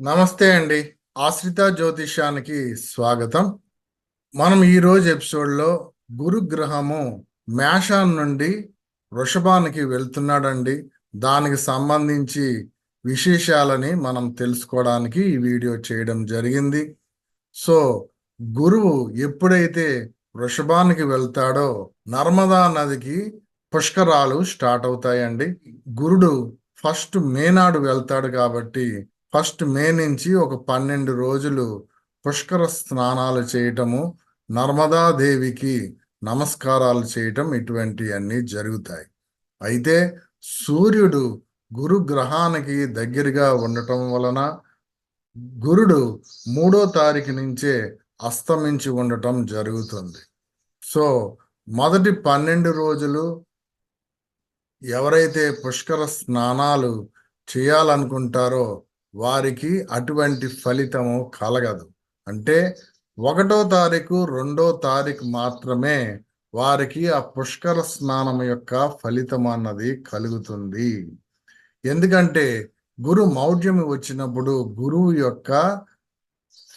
నమస్తే అండి. ఆశ్రిత జ్యోతిష్యానికి స్వాగతం. మనం ఈరోజు ఎపిసోడ్లో గురుగ్రహము మేషాన్ నుండి వృషభానికి వెళ్తున్నాడండి. దానికి సంబంధించి విశేషాలని మనం తెలుసుకోవడానికి ఈ వీడియో చేయడం జరిగింది. సో గురువు ఎప్పుడైతే వృషభానికి వెళ్తాడో నర్మదా నదికి పుష్కరాలు స్టార్ట్ అవుతాయండి. గురుడు ఫస్ట్ మేనాడు వెళ్తాడు కాబట్టి ఫస్ట్ మే నుంచి ఒక పన్నెండు రోజులు పుష్కర స్నానాలు చేయటము నర్మదాదేవికి నమస్కారాలు చేయటం ఇటువంటివన్నీ జరుగుతాయి. అయితే సూర్యుడు గురు గ్రహానికి దగ్గరగా ఉండటం వలన గురుడు మూడో తారీఖు నుంచే అస్తమించి ఉండటం జరుగుతుంది. సో మొదటి పన్నెండు రోజులు ఎవరైతే పుష్కర స్నానాలు చేయాలనుకుంటారో వారికి అటువంటి ఫలితము కలగదు. అంటే ఒకటో తారీఖు రెండో తారీఖు మాత్రమే వారికి ఆ పుష్కర స్నానం యొక్క ఫలితం అన్నది కలుగుతుంది. ఎందుకంటే గురు మౌఢ్యమి వచ్చినప్పుడు గురువు యొక్క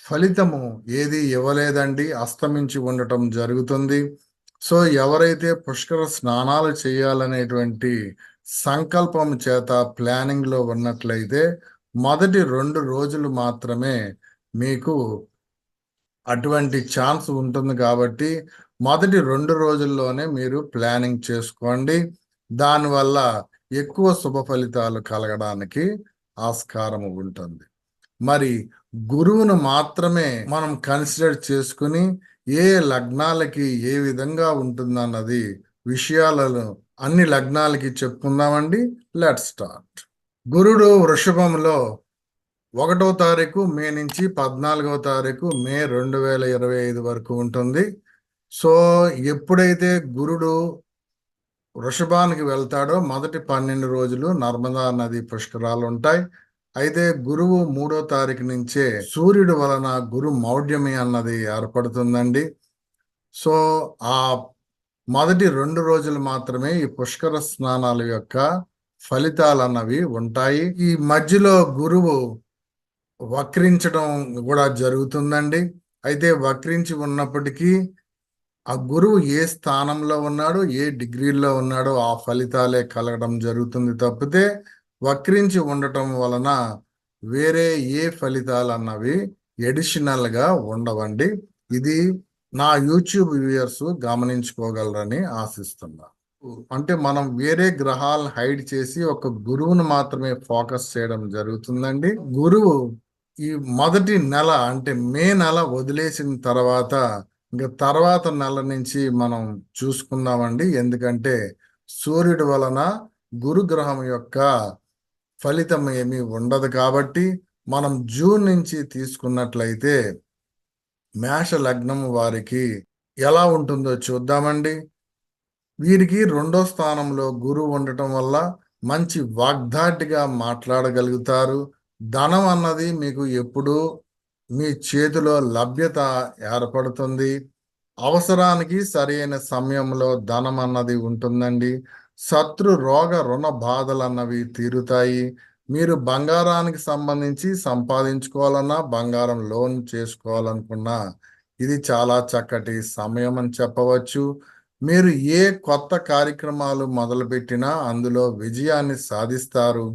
ఫలితము ఏది ఇవ్వలేదండి అస్తమించి ఉండటం జరుగుతుంది. సో ఎవరైతే పుష్కర స్నానాలు చేయాలనేటువంటి సంకల్పం చేత ప్లానింగ్లో ఉన్నట్లయితే మొదటి రెండు రోజులు మాత్రమే మీకు అటువంటి ఛాన్స్ ఉంటుంది కాబట్టి మొదటి రెండు రోజుల్లోనే మీరు ప్లానింగ్ చేసుకోండి. దానివల్ల ఎక్కువ శుభ ఫలితాలు కలగడానికి ఆస్కారం ఉంటుంది. మరి గురువును మాత్రమే మనం కన్సిడర్ చేసుకుని ఏ లగ్నాలకి ఏ విధంగా ఉంటుందన్నది విషయాలను అన్ని లగ్నాలకి చెప్పుకుందామండి. Let start. గురుడు వృషభంలో ఒకటో తారీఖు మే నుంచి పద్నాలుగవ తారీఖు మే రెండు వేల ఇరవై ఐదు వరకు ఉంటుంది. సో ఎప్పుడైతే గురుడు వృషభానికి వెళ్తాడో మొదటి పన్నెండు రోజులు నర్మదా నది పుష్కరాలు ఉంటాయి. అయితే గురువు మూడో తారీఖు నుంచే సూర్యుడు వలన గురు మౌఢ్యమి అన్నది ఏర్పడుతుందండి. సో ఆ మొదటి రెండు రోజులు మాత్రమే ఈ పుష్కర స్నానాల యొక్క ఫలితాలు అన్నవి ఉంటాయి. ఈ మధ్యలో గురువు వక్రించడం కూడా జరుగుతుందండి. అయితే వక్రించి ఉన్నప్పటికీ ఆ గురువు ఏ స్థానంలో ఉన్నాడో ఏ డిగ్రీలో ఉన్నాడో ఆ ఫలితాలే కలగడం జరుగుతుంది తప్పితే వక్రించి ఉండటం వలన వేరే ఏ ఫలితాలు అన్నవి ఎడిషనల్గా ఉండవండి. ఇది నా యూట్యూబ్ వ్యూయర్స్ గమనించుకోగలరని ఆశిస్తున్నాను అంటే మనం వేరే గ్రహాలను హైడ్ చేసి ఒక గురువును మాత్రమే ఫోకస్ చేయడం జరుగుతుందండి. గురువు ఈ మొదటి నెల అంటే మే నెల వదిలేసిన తర్వాత ఇంకా తర్వాత నెల నుంచి మనం చూసుకుందామండి. ఎందుకంటే సూర్యుడి వలన గురుగ్రహం యొక్క ఫలితం ఏమీ ఉండదు కాబట్టి మనం జూన్ నుంచి తీసుకున్నట్లయితే మేష లగ్నం వారికి ఎలా ఉంటుందో చూద్దామండి. వీరికి రెండో స్థానంలో గురువు ఉండటం వల్ల మంచి వాగ్దాటిగా మాట్లాడగలుగుతారు. ధనం అన్నది మీకు ఎప్పుడు మీ చేతిలో లభ్యత ఏర్పడుతుంది. అవసరానికి సరైన సమయంలో ధనం అన్నది ఉంటుందండి. శత్రు రోగ రుణ బాధలు అన్నవి తీరుతాయి. మీరు బంగారానికి సంబంధించి సంపాదించుకోవాలన్నా బంగారం లోన్ చేసుకోవాలనుకున్నా ఇది చాలా చక్కటి సమయం అని చెప్పవచ్చు. మీరు ఏ కొత్త కార్యక్రమాలు మొదలుపెట్టినా అందులో విజయాన్ని సాధిస్తారు.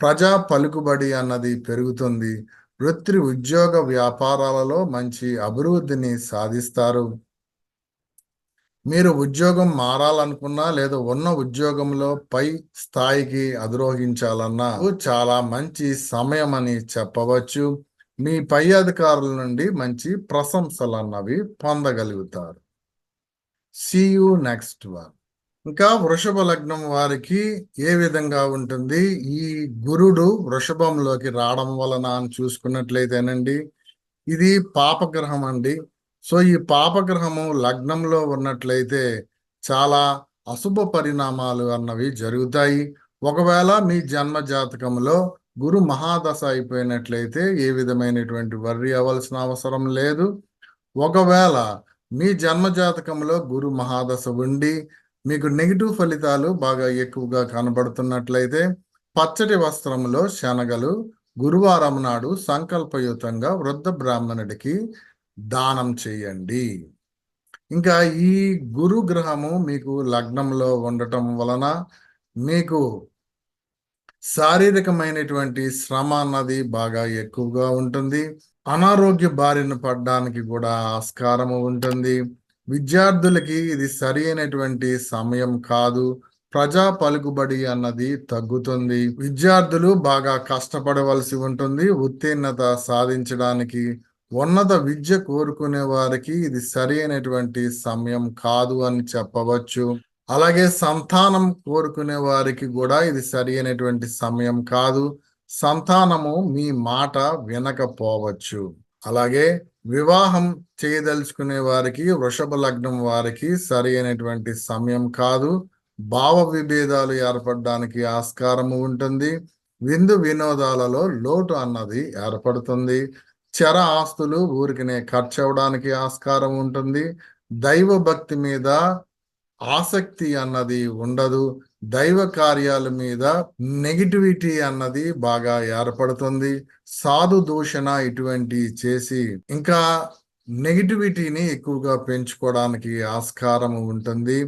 ప్రజా పలుకుబడి అన్నది పెరుగుతుంది. వృత్తి ఉద్యోగ వ్యాపారాలలో మంచి అభివృద్ధిని సాధిస్తారు. మీరు ఉద్యోగం మారాలనుకున్నా లేదా ఉన్న ఉద్యోగంలో పై స్థాయికి అధిరోహించాలన్నా చాలా మంచి సమయం అని చెప్పవచ్చు. మీ పై అధికారుల నుండి మంచి ప్రశంసలు అన్నవి పొందగలుగుతారు. యు నెక్స్ట్ వన్ ఇంకా వృషభ లగ్నం వారికి ఏ విధంగా ఉంటుంది? ఈ గురుడు వృషభంలోకి రావడం వలన అని చూసుకున్నట్లయితేనండి ఇది పాపగ్రహం అండి. సో ఈ పాపగ్రహము లగ్నంలో ఉన్నట్లయితే చాలా అశుభ పరిణామాలు అన్నవి జరుగుతాయి. ఒకవేళ మీ జన్మ జాతకంలో గురు మహాదశ అయిపోయినట్లయితే ఏ విధమైనటువంటి వర్రి అవ్వాల్సిన అవసరం లేదు. ఒకవేళ మీ జన్మ జాతకంలో గురు మహాదశ ఉండి మీకు నెగిటివ్ ఫలితాలు బాగా ఎక్కువగా కనబడుతున్నట్లయితే పచ్చటి వస్త్రంలో శనగలు గురువారం నాడు సంకల్పయుతంగా వృద్ధ బ్రాహ్మణుడికి దానం చేయండి. ఇంకా ఈ గురు గ్రహము మీకు లగ్నంలో ఉండటం వలన మీకు శారీరకమైనటువంటి శ్రమ అన్నది బాగా ఎక్కువగా ఉంటుంది. అనారోగ్య బారిన పడడానికి కూడా ఆస్కారం ఉంటుంది. విద్యార్థులకి ఇది సరి అయినటువంటి సమయం కాదు. ప్రజా పలుకుబడి అన్నది తగ్గుతుంది. విద్యార్థులు బాగా కష్టపడవలసి ఉంటుంది. ఉత్తీర్ణత సాధించడానికి ఉన్నత విద్య కోరుకునే వారికి ఇది సరి అయినటువంటి సమయం కాదు అని చెప్పవచ్చు. అలాగే సంతానం కోరుకునే వారికి కూడా ఇది సరి అయినటువంటి సమయం కాదు. సంతానము మీ మాట వినకపోవచ్చు. అలాగే వివాహం చేయదలుచుకునే వారికి వృషభ లగ్నం వారికి సరి అయినటువంటి సమయం కాదు. భావ విభేదాలు ఏర్పడడానికి ఆస్కారము ఉంటుంది. విందు వినోదాలలో లోటు అన్నది ఏర్పడుతుంది. చర ఆస్తులు ఊరికినే ఖర్చు అవడానికి ఆస్కారం ఉంటుంది. దైవ భక్తి మీద ఆసక్తి అన్నది ఉండదు దైవ కార్యాల మీద నెగిటివిటీ అన్నది బాగా ఏర్పడుతుంది. సాధు దూషణ ఇటువంటి చేసి ఇంకా నెగిటివిటీని ఎక్కువగా పెంచుకోవడానికి ఆస్కారం ఉంటుంది.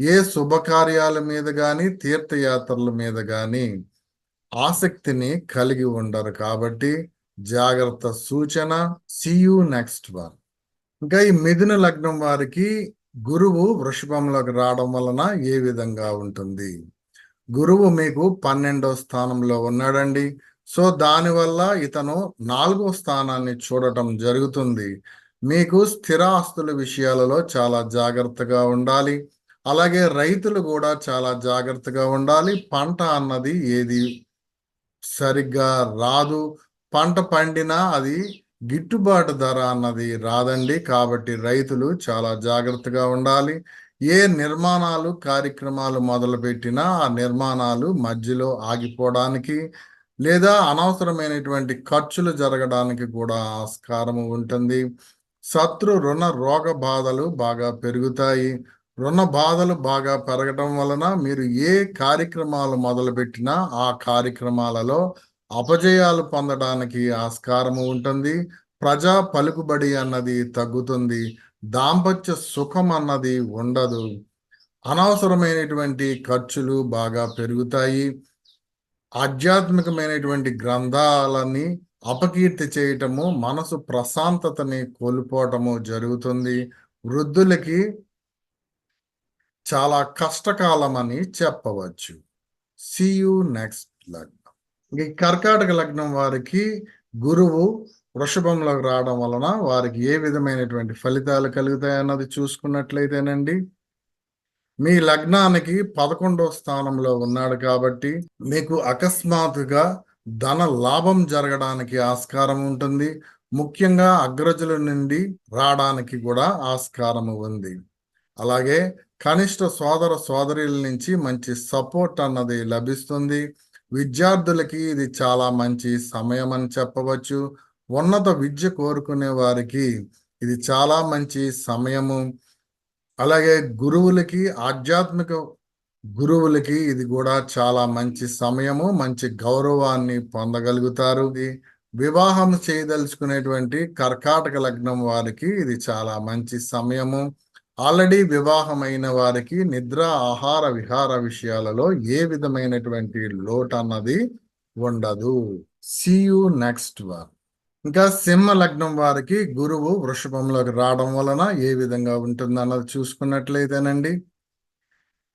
ఏ శుభకార్యాల మీద కానీ తీర్థయాత్రల మీద కానీ ఆసక్తిని కలిగి ఉండరు కాబట్టి జాగ్రత్త సూచన. సియు నెక్స్ట్ వన్ ఇంకా ఈ మిథున లగ్నం వారికి గురువు వృషభంలోకి రావడం వలన ఏ విధంగా ఉంటుంది? గురువు మీకు పన్నెండో స్థానంలో ఉన్నాడండి. సో దానివల్ల ఇతను నాలుగో స్థానాన్ని చూడటం జరుగుతుంది. మీకు స్థిరాస్తుల విషయాలలో చాలా జాగ్రత్తగా ఉండాలి. అలాగే రైతులు కూడా చాలా జాగ్రత్తగా ఉండాలి. పంట అన్నది ఏది సరిగ్గా రాదు. పంట పండినా అది గిట్టుబాటు ధర అన్నది రాదండి. కాబట్టి రైతులు చాలా జాగ్రత్తగా ఉండాలి. ఏ నిర్మాణాలు కార్యక్రమాలు మొదలుపెట్టినా ఆ నిర్మాణాలు మధ్యలో ఆగిపోవడానికి లేదా అనవసరమైనటువంటి ఖర్చులు జరగడానికి కూడా ఆస్కారం ఉంటుంది. శత్రు రుణ రోగ బాధలు బాగా పెరుగుతాయి. రుణ బాధలు బాగా పెరగటం వలన మీరు ఏ కార్యక్రమాలు మొదలుపెట్టినా ఆ కార్యక్రమాలలో అపజయాలు పొందడానికి ఆస్కారము ఉంటుంది. ప్రజా పలుకుబడి అన్నది తగ్గుతుంది. దాంపత్య సుఖం అన్నది ఉండదు. అనవసరమైనటువంటి ఖర్చులు బాగా పెరుగుతాయి. ఆధ్యాత్మికమైనటువంటి గ్రంథాలని అపకీర్తి చేయటము మనసు ప్రశాంతతని కోల్పోవటము జరుగుతుంది. వృద్ధులకి చాలా కష్టకాలం అని చెప్పవచ్చు సియు నెక్స్ట్ లగ్ ఈ కర్కాటక లగ్నం వారికి గురువు వృషభంలోకి రావడం వలన వారికి ఏ విధమైనటువంటి ఫలితాలు కలుగుతాయి అన్నది చూసుకున్నట్లయితేనండి. మీ లగ్నానికి పదకొండో స్థానంలో ఉన్నాడు కాబట్టి మీకు అకస్మాత్తుగా ధన లాభం జరగడానికి ఆస్కారం ఉంటుంది. ముఖ్యంగా అగ్రజుల నుండి రావడానికి కూడా ఆస్కారం ఉంది. అలాగే కనిష్ట సోదర సోదరుల నుంచి మంచి సపోర్ట్ అన్నది లభిస్తుంది. విద్యార్థులకి ఇది చాలా మంచి సమయం అని చెప్పవచ్చు. ఉన్నత విద్య కోరుకునే వారికి ఇది చాలా మంచి సమయము. అలాగే గురువులకి ఆధ్యాత్మిక గురువులకి ఇది కూడా చాలా మంచి సమయము మంచి గౌరవాన్ని పొందగలుగుతారు. వివాహం చేయదలుచుకునేటువంటి కర్కాటక లగ్నం వారికి ఇది చాలా మంచి సమయము. ఆల్రెడీ వివాహమైన వారికి నిద్ర ఆహార విహార విషయాలలో ఏ విధమైనటువంటి లోటు అన్నది ఉండదు. సియు నెక్స్ట్ వన్ ఇంకా సింహ లగ్నం వారికి గురువు వృషభంలోకి రావడం వలన ఏ విధంగా ఉంటుంది అన్నది చూసుకున్నట్లయితేనండి.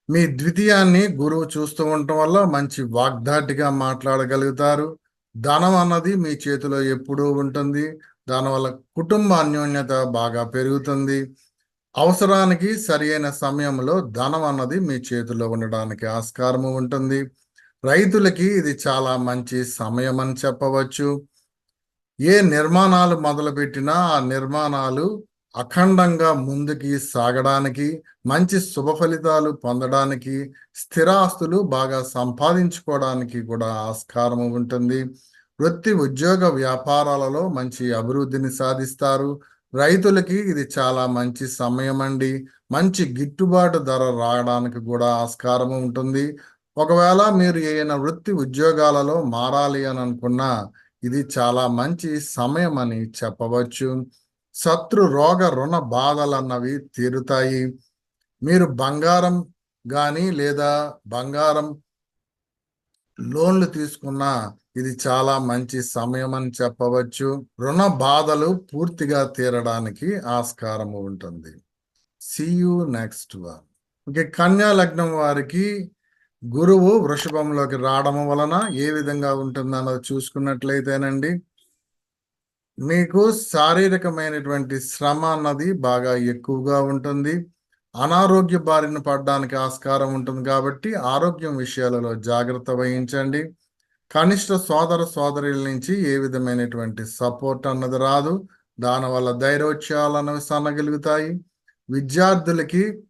మీ ద్వితీయాన్ని గురువు చూస్తూ ఉండటం వల్ల మంచి వాగ్దాటిగా మాట్లాడగలుగుతారు. ధనం అన్నది మీ చేతిలో ఎప్పుడూ ఉంటుంది. దానివల్ల కుటుంబ అన్యోన్యత బాగా పెరుగుతుంది. అవసరానికి సరియైన సమయంలో ధనం అన్నది మీ చేతిలో ఉండడానికి ఆస్కారము ఉంటుంది. రైతులకి ఇది చాలా మంచి సమయం అని చెప్పవచ్చు. ఏ నిర్మాణాలు మొదలుపెట్టినా ఆ నిర్మాణాలు అఖండంగా ముందుకి సాగడానికి మంచి శుభ ఫలితాలు పొందడానికి స్థిరాస్తులు బాగా సంపాదించుకోవడానికి కూడా ఆస్కారం ఉంటుంది. వృత్తి ఉద్యోగ వ్యాపారాలలో మంచి అభివృద్ధిని సాధిస్తారు. రైతులకి ఇది చాలా మంచి సమయం అండి మంచి గిట్టుబాటు ధర రావడానికి కూడా ఆస్కారం ఉంటుంది. ఒకవేళ మీరు ఏదైనా వృత్తి ఉద్యోగాలలో మారాలి అని అనుకున్నా ఇది చాలా మంచి సమయం అని చెప్పవచ్చు. శత్రు రోగ రుణ బాధలు అన్నవి తీరుతాయి. మీరు బంగారం కానీ లేదా బంగారం లోన్లు తీసుకున్న ఇది చాలా మంచి సమయం అని చెప్పవచ్చు. రుణ బాధలు పూర్తిగా తీరడానికి ఆస్కారం ఉంటుంది. సియు నెక్స్ట్ వన్ ఇంక కన్యా లగ్నం వారికి గురువు వృషభంలోకి రావడం వలన ఏ విధంగా ఉంటుంది అన్నది చూసుకున్నట్లయితేనండి మీకు శారీరకమైనటువంటి శ్రమ అన్నది బాగా ఎక్కువగా ఉంటుంది. అనారోగ్య బారిన పడడానికి ఆస్కారం ఉంటుంది కాబట్టి ఆరోగ్యం విషయాలలో జాగ్రత్త వహించండి. కనిష్ట సోదర సోదరుల నుంచి ఏ విధమైనటువంటి సపోర్ట్ అన్నది రాదు. దానివల్ల ధైర్యోత్సాహాలు అనేవి సన్నగలుగుతాయి. విద్యార్థులకి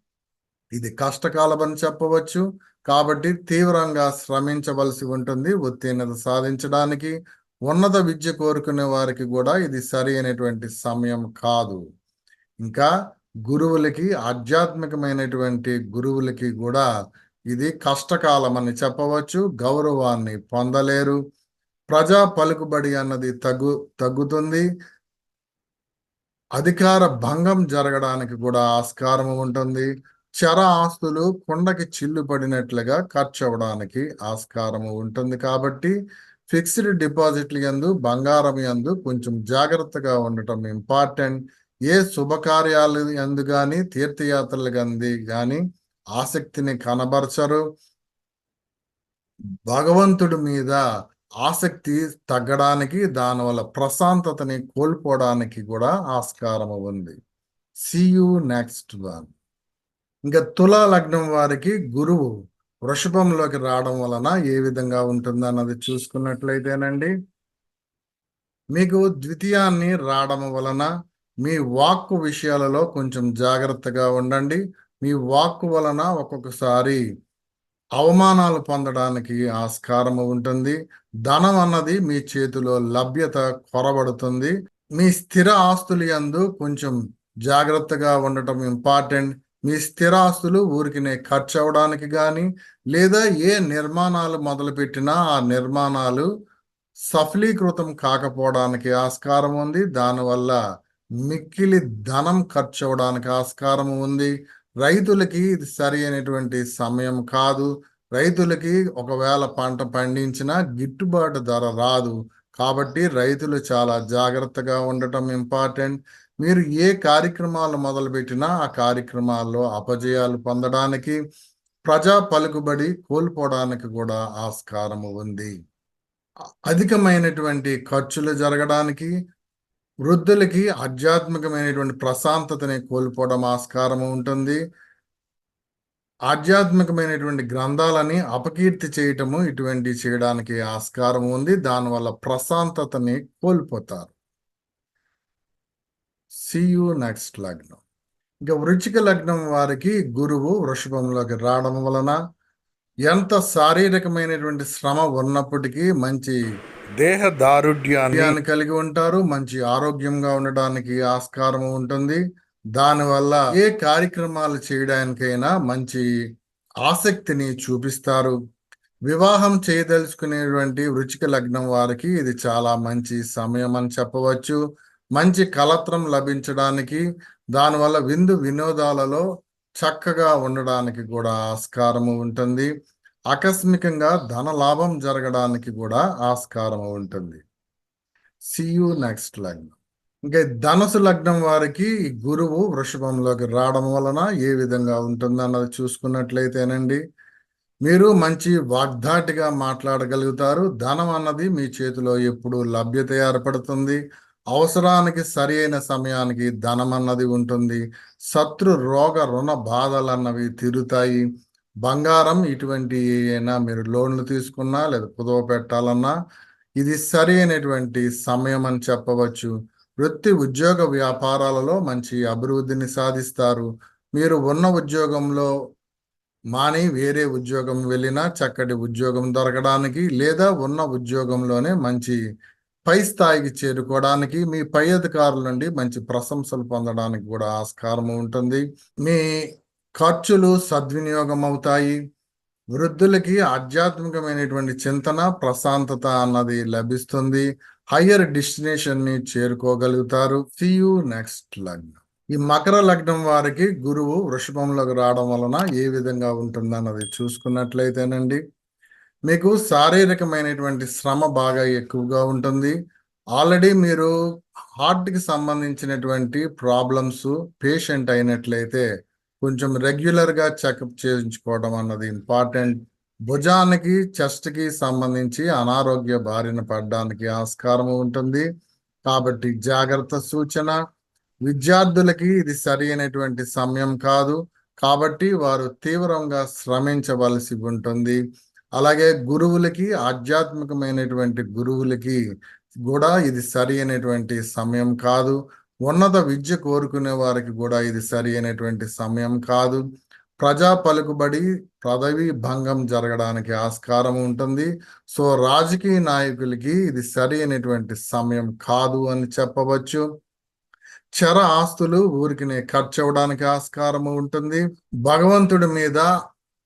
ఇది కష్టకాలమని చెప్పవచ్చు. కాబట్టి తీవ్రంగా శ్రమించవలసి ఉంటుంది ఉత్తీర్ణత సాధించడానికి. ఉన్నత విద్య కోరుకునే వారికి కూడా ఇది సరి అయినటువంటి సమయం కాదు. ఇంకా గురువులకి ఆధ్యాత్మికమైనటువంటి గురువులకి కూడా ఇది కష్టకాలం అని చెప్పవచ్చు. గౌరవాన్ని పొందలేరు. ప్రజా పలుకుబడి అన్నది తగ్గు తగ్గుతుంది. అధికార భంగం జరగడానికి కూడా ఆస్కారం ఉంటుంది. చర ఆస్తులు కుండకి చిల్లు పడినట్లుగా ఖర్చు అవ్వడానికి ఆస్కారం ఉంటుంది కాబట్టి ఫిక్స్డ్ డిపాజిట్లు ఎందు బంగారం ఎందు కొంచెం జాగ్రత్తగా ఉండటం ఇంపార్టెంట్. ఏ శుభకార్యాలు ఎందు కానీ తీర్థయాత్రలు కంది కానీ ఆసక్తిని కనబరచరు. భగవంతుడి మీద ఆసక్తి తగ్గడానికి దానివల్ల ప్రశాంతతని కోల్పోవడానికి కూడా ఆస్కారం ఉంది. సియు నెక్స్ట్ వన్ ఇంకా తులా లగ్నం వారికి గురువు వృషభంలోకి రావడం వలన ఏ విధంగా ఉంటుంది అన్నది చూసుకున్నట్లయితేనండి. మీకు ద్వితీయాన్ని రావడం వలన మీ వాక్కు విషయాలలో కొంచెం జాగ్రత్తగా ఉండండి. మీ వాక్కు వలన ఒక్కొక్కసారి అవమానాలు పొందడానికి ఆస్కారం ఉంటుంది. ధనం అన్నది మీ చేతిలో లభ్యత కొరబడుతుంది. మీ స్థిర ఆస్తులు యందు కొంచెం జాగ్రత్తగా ఉండటం ఇంపార్టెంట్. మీ స్థిర ఆస్తులు ఊరికినే ఖర్చు అవడానికి కానీ లేదా ఏ నిర్మాణాలు మొదలుపెట్టినా ఆ నిర్మాణాలు సఫలీకృతం కాకపోవడానికి ఆస్కారం ఉంది దానివల్ల మిక్కిలి ధనం ఖర్చు అవడానికి ఆస్కారం ఉంది. రైతులకి ఇది సరి అయినటువంటి సమయం కాదు. రైతులకి ఒకవేళ పంట పండించినా గిట్టుబాటు ధర రాదు. కాబట్టి రైతులు చాలా జాగ్రత్తగా ఉండటం ఇంపార్టెంట్. మీరు ఏ కార్యక్రమాలు మొదలుపెట్టినా ఆ కార్యక్రమాల్లో అపజయాలు పొందడానికి ప్రజా పలుకుబడి కోల్పోవడానికి కూడా ఆస్కారము ఉంది. అధికమైనటువంటి ఖర్చులు జరగడానికి వృద్ధులకి ఆధ్యాత్మికమైనటువంటి ప్రశాంతతని కోల్పోవడం ఆస్కారం ఉంటుంది. ఆధ్యాత్మికమైనటువంటి గ్రంథాలని అపకీర్తి చేయటము ఇటువంటి చేయడానికి ఆస్కారం ఉంది. దానివల్ల ప్రశాంతతని కోల్పోతారు. సియు నెక్స్ట్ లగ్నం. ఇంకా వృచ్చిక లగ్నం వారికి గురువు వృషభంలోకి రావడం వలన ఎంత శారీరకమైనటువంటి శ్రమ ఉన్నప్పటికీ మంచి దేహ దారుఢ్యాన్ని కలిగి ఉంటారు మంచి ఆరోగ్యంగా ఉండడానికి ఆస్కారం ఉంటుంది. దానివల్ల ఏ కార్యక్రమాలు చేయడానికైనా మంచి ఆసక్తిని చూపిస్తారు. వివాహం చేయదలుచుకునేటువంటి వృచిక లగ్నం వారికి ఇది చాలా మంచి సమయం అని చెప్పవచ్చు. మంచి కలత్రం లభించడానికి దానివల్ల విందు వినోదాలలో చక్కగా ఉండడానికి కూడా ఆస్కారము ఉంటుంది. ఆకస్మికంగా ధన లాభం జరగడానికి కూడా ఆస్కారం ఉంటుంది. సియు నెక్స్ట్ లగ్నం. ఇంకా ధనుసు లగ్నం వారికి గురువు వృషభంలోకి రావడం వలన ఏ విధంగా ఉంటుంది అన్నది చూసుకున్నట్లయితేనండి మీరు మంచి వాగ్దాటిగా మాట్లాడగలుగుతారు. ధనం అన్నది మీ చేతిలో ఎప్పుడు లభ్యత ఏర్పడుతుంది. అవసరానికి సరి అయిన సమయానికి ధనం అన్నది ఉంటుంది. శత్రు రోగ రుణ బాధలు అన్నవి తీరుతాయి బంగారం ఇటువంటి అయినా మీరు లోన్లు తీసుకున్నా లేదా కుదవ పెట్టాలన్నా ఇది సరి అయినటువంటి సమయం అని చెప్పవచ్చు. వృత్తి ఉద్యోగ వ్యాపారాలలో మంచి అభివృద్ధిని సాధిస్తారు. మీరు ఉన్న ఉద్యోగంలో మాని వేరే ఉద్యోగం వెళ్ళినా చక్కటి ఉద్యోగం దొరకడానికి లేదా ఉన్న ఉద్యోగంలోనే మంచి పై స్థాయికి చేరుకోవడానికి మీ పై అధికారుల నుండి మంచి ప్రశంసలు పొందడానికి కూడా ఆస్కారం ఉంటుంది. మీ ఖర్చులు సద్వినియోగం అవుతాయి వృద్ధులకి ఆధ్యాత్మికమైనటువంటి చింతన ప్రశాంతత అన్నది లభిస్తుంది. హయ్యర్ డెస్టినేషన్ని చేరుకోగలుగుతారు. సి యూ నెక్స్ట్ లగ్నం. ఈ మకర లగ్నం వారికి గురువు వృషభంలోకి రావడం వలన ఏ విధంగా ఉంటుందన్నది చూసుకున్నట్లయితేనండి. మీకు శారీరకమైనటువంటి శ్రమ బాగా ఎక్కువగా ఉంటుంది. ఆల్రెడీ మీరు హార్ట్కి సంబంధించినటువంటి ప్రాబ్లమ్స్ పేషెంట్ అయినట్లయితే కొంచెం రెగ్యులర్గా చెకప్ చేయించుకోవడం అన్నది ఇంపార్టెంట్ భుజానికి చెస్ట్కి సంబంధించి అనారోగ్య బారిన పడడానికి ఆస్కారం ఉంటుంది. కాబట్టి జాగ్రత్త సూచన. విద్యార్థులకి ఇది సరి అయినటువంటి సమయం కాదు. కాబట్టి వారు తీవ్రంగా శ్రమించవలసి ఉంటుంది. అలాగే గురువులకి ఆధ్యాత్మికమైనటువంటి గురువులకి కూడా ఇది సరి అయినటువంటి సమయం కాదు. ఉన్నత విద్య కోరుకునే వారికి కూడా ఇది సరి అయినటువంటి సమయం కాదు. ప్రజా పలుకుబడి పదవి భంగం జరగడానికి ఆస్కారం ఉంటుంది. సో రాజకీయ నాయకులకి ఇది సరి అయినటువంటి సమయం కాదు అని చెప్పవచ్చు. చర ఆస్తులు ఊరికినే ఖర్చు అవ్వడానికి ఆస్కారం ఉంటుంది. భగవంతుడి మీద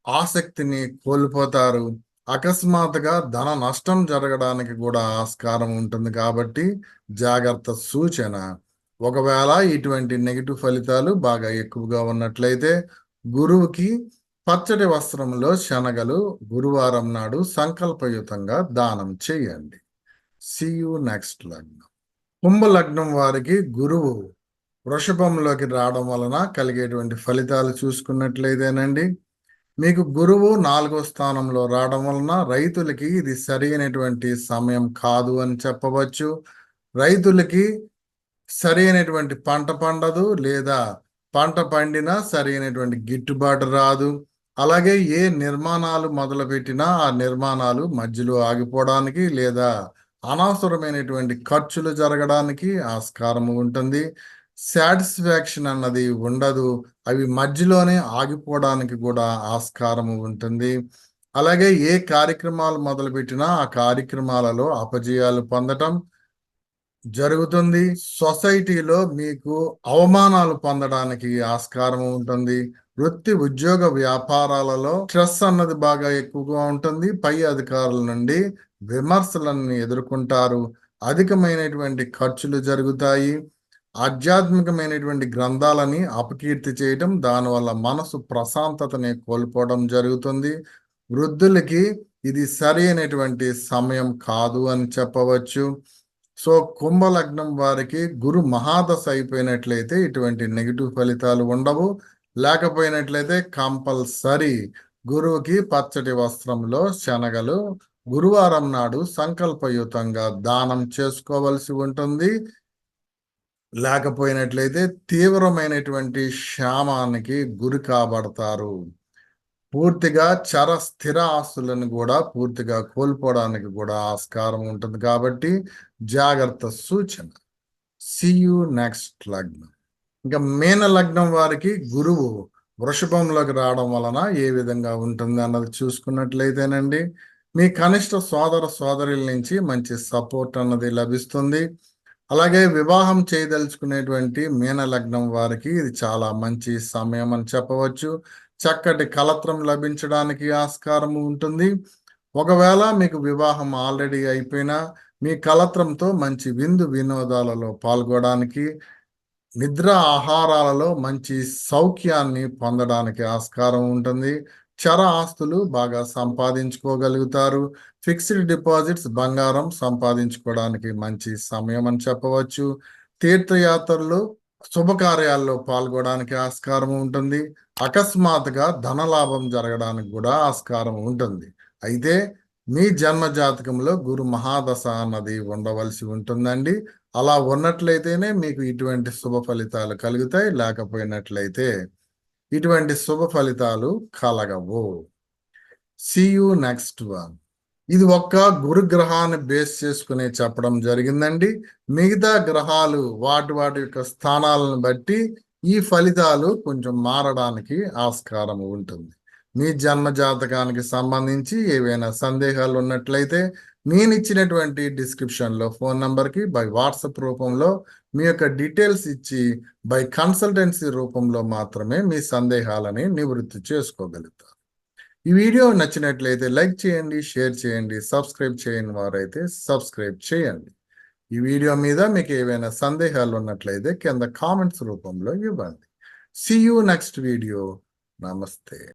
ఆసక్తిని కోల్పోతారు. అకస్మాత్తుగా ధన నష్టం జరగడానికి కూడా ఆస్కారం ఉంటుంది కాబట్టి జాగ్రత్త సూచన. ఒకవేళ ఇటువంటి నెగిటివ్ ఫలితాలు బాగా ఎక్కువగా ఉన్నట్లయితే గురువుకి పచ్చడి వస్త్రంలో శనగలు గురువారం నాడు సంకల్పయుతంగా దానం చేయండి. సియు నెక్స్ట్ లగ్నం. కుంభ లగ్నం వారికి గురువు వృషభంలోకి రావడం వలన కలిగేటువంటి ఫలితాలు చూసుకున్నట్లయితేనండి. మీకు గురువు నాలుగో స్థానంలో రావడం వలన రైతులకి ఇది సరైనటువంటి సమయం కాదు అని చెప్పవచ్చు. రైతులకి సరైనటువంటి పంట పండదు లేదా పంట పండినా సరైనటువంటి గిట్టుబాటు రాదు. అలాగే ఏ నిర్మాణాలు మొదలుపెట్టినా ఆ నిర్మాణాలు మధ్యలో ఆగిపోవడానికి లేదా అనవసరమైనటువంటి ఖర్చులు జరగడానికి ఆస్కారం ఉంటుంది. సాటిస్ఫాక్షన్ అన్నది ఉండదు. అవి మధ్యలోనే ఆగిపోవడానికి కూడా ఆస్కారం ఉంటుంది. అలాగే ఏ కార్యక్రమాలు మొదలుపెట్టినా ఆ కార్యక్రమాలలో అపజయాలు పొందటం జరుగుతుంది. సొసైటీలో మీకు అవమానాలు పొందడానికి ఆస్కారం ఉంటుంది. వృత్తి ఉద్యోగ వ్యాపారాలలో స్ట్రెస్ అన్నది బాగా ఎక్కువగా ఉంటుంది. పై అధికారుల నుండి విమర్శలను ఎదుర్కొంటారు. అధికమైనటువంటి ఖర్చులు జరుగుతాయి. ఆధ్యాత్మికమైనటువంటి గ్రంథాలని అపకీర్తి చేయటం దానివల్ల మనసు ప్రశాంతతని కోల్పోవడం జరుగుతుంది. వృద్ధులకి ఇది సరి అయినటువంటి సమయం కాదు అని చెప్పవచ్చు. సో కుంభలగ్నం వారికి గురు మహాదశ అయిపోయినట్లయితే ఇటువంటి నెగిటివ్ ఫలితాలు ఉండవు. లేకపోయినట్లయితే కంపల్సరీ గురువుకి పచ్చటి వస్త్రంలో శనగలు గురువారం నాడు సంకల్పయుతంగా దానం చేసుకోవలసి ఉంటుంది. లేకపోయినట్లయితే తీవ్రమైనటువంటి క్షామానికి గురి కాబడతారు. పూర్తిగా చర స్థిర ఆస్తులను కూడా పూర్తిగా కోల్పోవడానికి కూడా ఆస్కారం ఉంటుంది. కాబట్టి జాగ్రత్త సూచన. సియు నెక్స్ట్ లగ్నం. ఇంకా మీన లగ్నం వారికి గురువు వృషభంలోకి రావడం వలన ఏ విధంగా ఉంటుంది అన్నది చూసుకున్నట్లయితేనండి మీ కనిష్ట సోదర సోదరుల నుంచి మంచి సపోర్ట్ అన్నది లభిస్తుంది. అలాగే వివాహం చేయదలుచుకునేటువంటి మీన లగ్నం వారికి ఇది చాలా మంచి సమయం అని చెప్పవచ్చు. చక్కటి కలత్రం లభించడానికి ఆస్కారం ఉంటుంది. ఒకవేళ మీకు వివాహం ఆల్రెడీ అయిపోయినా మీ కలత్రంతో మంచి విందు వినోదాలలో పాల్గొనడానికి నిద్ర ఆహారాలలో మంచి సౌఖ్యాన్ని పొందడానికి ఆస్కారం ఉంటుంది. చర ఆస్తులు బాగా సంపాదించుకోగలుగుతారు. ఫిక్స్డ్ డిపాజిట్స్ బంగారం సంపాదించుకోవడానికి మంచి సమయం అని చెప్పవచ్చు. తీర్థయాత్రలు శుభకార్యాల్లో పాల్గొనడానికి ఆస్కారం ఉంటుంది. అకస్మాత్తుగా ధనలాభం జరగడానికి కూడా ఆస్కారం ఉంటుంది. అయితే మీ జన్మ జాతకంలో గురు మహాదశ అన్నది ఉండవలసి ఉంటుందండి. అలా ఉన్నట్లయితేనే మీకు ఇటువంటి శుభ ఫలితాలు కలుగుతాయి. లేకపోయినట్లయితే ఇటువంటి శుభ ఫలితాలు కలగవు. సియు నెక్స్ట్ వన్ ఇది ఒక్క గురు గ్రహాన్ని బేస్ చేసుకుని చెప్పడం జరిగిందండి. మిగతా గ్రహాలు వాటి వాటి యొక్క స్థానాలను బట్టి ఈ ఫలితాలు కొంచెం మారడానికి ఆస్కారం ఉంటుంది. మీ జన్మ జాతకానికి సంబంధించి ఏవైనా సందేహాలు ఉన్నట్లయితే నేను ఇచ్చినటువంటి డిస్క్రిప్షన్లో ఫోన్ నంబర్కి బై వాట్సాప్ రూపంలో మీ యొక్క డీటెయిల్స్ ఇచ్చి బై కన్సల్టెన్సీ రూపంలో మాత్రమే మీ సందేహాలని నివృత్తి చేసుకోగలుగుతారు ఈ వీడియో నచ్చినట్లయితే లైక్ చేయండి షేర్ చేయండి సబ్స్క్రైబ్ చేయని వారైతే సబ్స్క్రైబ్ చేయండి. ఈ వీడియో మీద మీకు ఏవైనా సందేహాలు ఉన్నట్లయితే కింద కామెంట్స్ రూపంలో ఇవ్వండి. సి యూ నెక్స్ట్ వీడియో నమస్తే.